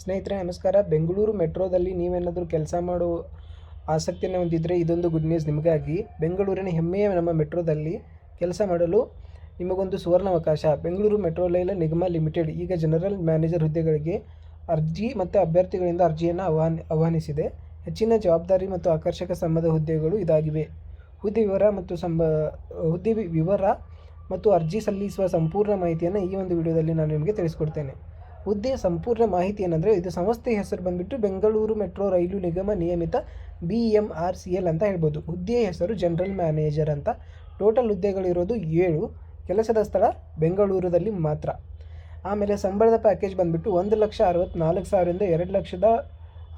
ಸ್ನೇಹಿತರೆ, ನಮಸ್ಕಾರ. ಬೆಂಗಳೂರು ಮೆಟ್ರೋದಲ್ಲಿ ನೀವೇನಾದರೂ ಕೆಲಸ ಮಾಡೋ ಆಸಕ್ತಿಯನ್ನು ಹೊಂದಿದ್ದರೆ ಇದೊಂದು ಗುಡ್ ನ್ಯೂಸ್ ನಿಮಗಾಗಿ. ಬೆಂಗಳೂರಿನ ಹೆಮ್ಮೆಯ ನಮ್ಮ ಮೆಟ್ರೋದಲ್ಲಿ ಕೆಲಸ ಮಾಡಲು ನಿಮಗೊಂದು ಸುವರ್ಣಾವಕಾಶ. ಬೆಂಗಳೂರು ಮೆಟ್ರೋ ರೈಲು ನಿಗಮ ಲಿಮಿಟೆಡ್ ಈಗ ಜನರಲ್ ಮ್ಯಾನೇಜರ್ ಹುದ್ದೆಗಳಿಗೆ ಅರ್ಜಿ ಮತ್ತು ಅಭ್ಯರ್ಥಿಗಳಿಂದ ಅರ್ಜಿಯನ್ನು ಆಹ್ವಾನ, ಆಹ್ವಾನಿಸಿದೆ. ಹೆಚ್ಚಿನ ಜವಾಬ್ದಾರಿ ಮತ್ತು ಆಕರ್ಷಕ ಸಂಬಂಧ ಹುದ್ದೆಗಳು ಇದಾಗಿವೆ. ಹುದ್ದೆ ವಿವರ ಮತ್ತು ಸಂಬ, ಹುದ್ದೆ ವಿವರ ಮತ್ತು ಅರ್ಜಿ ಸಲ್ಲಿಸುವ ಸಂಪೂರ್ಣ ಮಾಹಿತಿಯನ್ನು ಈ ಒಂದು ವಿಡಿಯೋದಲ್ಲಿ ನಾನು ನಿಮಗೆ ತಿಳಿಸ್ಕೊಡ್ತೇನೆ. ಹುದ್ದೆಯ ಸಂಪೂರ್ಣ ಮಾಹಿತಿ ಏನಂದರೆ ಇದು ಸಂಸ್ಥೆಯ ಹೆಸರು ಬಂದುಬಿಟ್ಟು ಬೆಂಗಳೂರು ಮೆಟ್ರೋ ರೈಲು ನಿಗಮ ನಿಯಮಿತ B M R C L ಅಂತ ಹೇಳ್ಬೋದು. ಹುದ್ದೆಯ ಹೆಸರು ಜನರಲ್ ಮ್ಯಾನೇಜರ್ ಅಂತ. ಟೋಟಲ್ ಹುದ್ದೆಗಳಿರೋದು ಏಳು. ಕೆಲಸದ ಸ್ಥಳ ಬೆಂಗಳೂರದಲ್ಲಿ ಮಾತ್ರ. ಆಮೇಲೆ ಸಂಬಳದ ಪ್ಯಾಕೇಜ್ ಬಂದುಬಿಟ್ಟು ಒಂದು ಲಕ್ಷ ಅರವತ್ತ್ನಾಲ್ಕು ಸಾವಿರದಿಂದ ಎರಡು ಲಕ್ಷದ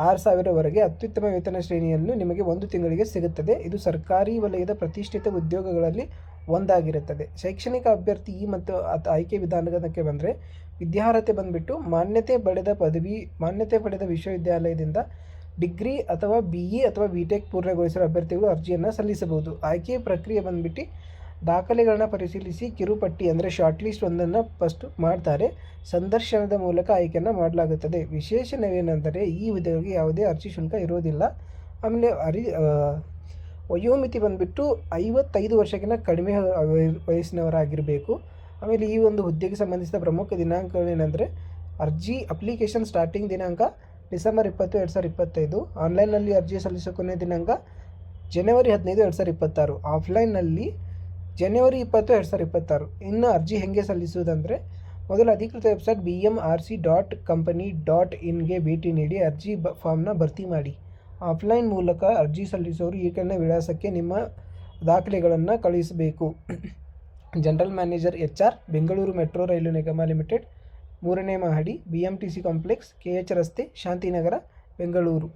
ಆರು ಸಾವಿರವರೆಗೆ ಅತ್ಯುತ್ತಮ ವೇತನ ಶ್ರೇಣಿಯನ್ನು ನಿಮಗೆ ಒಂದು ತಿಂಗಳಿಗೆ ಸಿಗುತ್ತದೆ. ಇದು ಸರ್ಕಾರಿ ವಲಯದ ಪ್ರತಿಷ್ಠಿತ ಉದ್ಯೋಗಗಳಲ್ಲಿ ಒಂದಾಗಿರುತ್ತದೆ. ಶೈಕ್ಷಣಿಕ ಅಭ್ಯರ್ಥಿ ಈ ಮತ್ತು ಆಯ್ಕೆ ವಿಧಾನಕ್ಕೆ ಬಂದರೆ ವಿದ್ಯಾರ್ಹತೆ ಬಂದುಬಿಟ್ಟು ಮಾನ್ಯತೆ ಪಡೆದ ಪದವಿ, ಮಾನ್ಯತೆ ಪಡೆದ ವಿಶ್ವವಿದ್ಯಾಲಯದಿಂದ ಡಿಗ್ರಿ ಅಥವಾ ಬಿ ಇ ಅಥವಾ ಬಿ ಟೆಕ್ ಪೂರ್ಣಗೊಳಿಸಿದ ಅಭ್ಯರ್ಥಿಗಳು ಅರ್ಜಿಯನ್ನು ಸಲ್ಲಿಸಬಹುದು. ಆಯ್ಕೆ ಪ್ರಕ್ರಿಯೆ ಬಂದುಬಿಟ್ಟು ದಾಖಲೆಗಳನ್ನ ಪರಿಶೀಲಿಸಿ ಕಿರುಪಟ್ಟಿ ಅಂದರೆ ಶಾರ್ಟ್ ಲಿಸ್ಟ್ ಒಂದನ್ನು ಫಸ್ಟ್ ಮಾಡ್ತಾರೆ. ಸಂದರ್ಶನದ ಮೂಲಕ ಆಯ್ಕೆಯನ್ನು ಮಾಡಲಾಗುತ್ತದೆ. ವಿಶೇಷಣವೇನೆಂದರೆ ಈ ಹುದ್ದೆಗಳಿಗೆ ಯಾವುದೇ ಅರ್ಜಿ ಶುಲ್ಕ ಇರೋದಿಲ್ಲ. ಆಮೇಲೆ ಅರಿ ವಯೋಮಿತಿ ಬಂದುಬಿಟ್ಟು ಐವತ್ತೈದು ವರ್ಷಕ್ಕಿಂತ ಕಡಿಮೆ ವಯಸ್ಸಿನವರಾಗಿರಬೇಕು. ಆಮೇಲೆ ಈ ಒಂದು ಹುದ್ದೆಗೆ ಸಂಬಂಧಿಸಿದ ಪ್ರಮುಖ ದಿನಾಂಕಗಳೇನೆಂದರೆ ಅರ್ಜಿ ಅಪ್ಲಿಕೇಶನ್ ಸ್ಟಾರ್ಟಿಂಗ್ ದಿನಾಂಕ ಡಿಸೆಂಬರ್ ಇಪ್ಪತ್ತು, ಎರಡು ಸಾವಿರದ ಇಪ್ಪತ್ತೈದು. ಆನ್ಲೈನ್ನಲ್ಲಿ ಅರ್ಜಿ ಸಲ್ಲಿಸೋ ಕೊನೆಯ ದಿನಾಂಕ ಜನವರಿ ಹದಿನೈದು, ಎರಡು ಸಾವಿರದ ಇಪ್ಪತ್ತಾರು. ಆಫ್ಲೈನ್ನಲ್ಲಿ ಜನವರಿ ಇಪ್ಪತ್ತು, ಎರಡು ಸಾವಿರದ ಇಪ್ಪತ್ತಾರು. ಇನ್ನು ಅರ್ಜಿ ಹೇಗೆ ಸಲ್ಲಿಸುವುದಂದರೆ ಮೊದಲು ಅಧಿಕೃತ website B M R C dot company dot ಇನ್ಗೆ ಭೇಟಿ ನೀಡಿ ಅರ್ಜಿ ಬ, ಫಾರ್ಮ್ನ ಭರ್ತಿ ಮಾಡಿ. ಆಫ್ಲೈನ್ ಮೂಲಕ ಅರ್ಜಿ ಸಲ್ಲಿಸೋರು ಈ ಕೆಳಗಿನ ವಿಳಾಸಕ್ಕೆ ನಿಮ್ಮ ದಾಖಲೆಗಳನ್ನು ಕಳುಹಿಸಬೇಕು general manager H R Bengaluru metro rail ನಿಗಮ ಲಿಮಿಟೆಡ್, ಮೂರನೇ ಮಹಡಿ B M T C complex K H ರಸ್ತೆ, ಶಾಂತಿನಗರ, ಬೆಂಗಳೂರು.